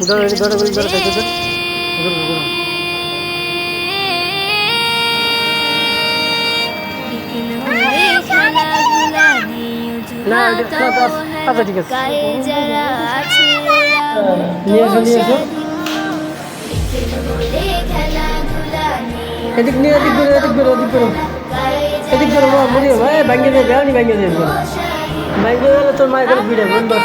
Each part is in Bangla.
ধরো ধরো ধরো ধরো ধরো না। আচ্ছা, ঠিক এদিক নিয়ে এদিক করো এদিক করো এদিক এদিক করো মা মরিও ভাই ভাঙ্গে দেবে আমি ভাঙ্গে দেবে ভাঙ্গে গেলে তোর মায়ের কাছে ফিরে বোন বস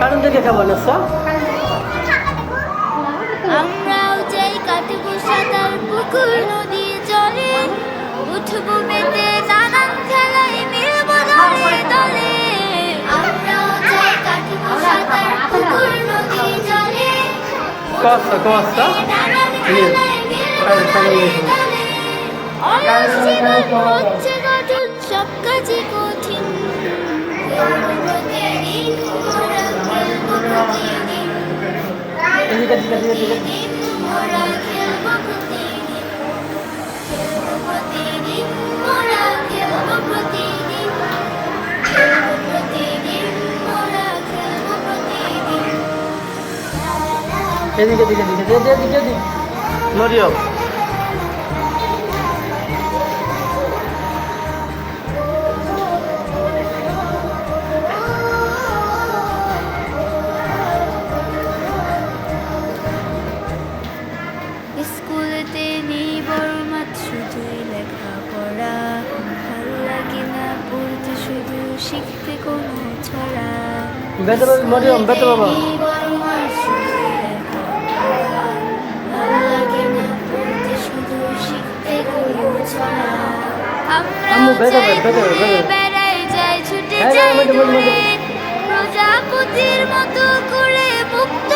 কারণ থেকে খাব না সব আমরাও যাই কাটবো সাঁতার পুকুর নদী হচ্ছে গঠন সব কাজে কঠিন মোরা খেলব এদিকে স্কুলেতে নেই বড় মাত শুধুই লেখাপড়া। ভালো লাগে না পড়তে শুধু শিখতে কোনো ছড়া। বেতে বাবা মরিয়ম বেতে বাবা। প্রজাপতির মতো করে মুক্ত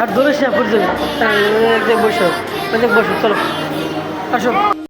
আর দূরে সে পর্যন্ত বসো বসো চলো। আসো।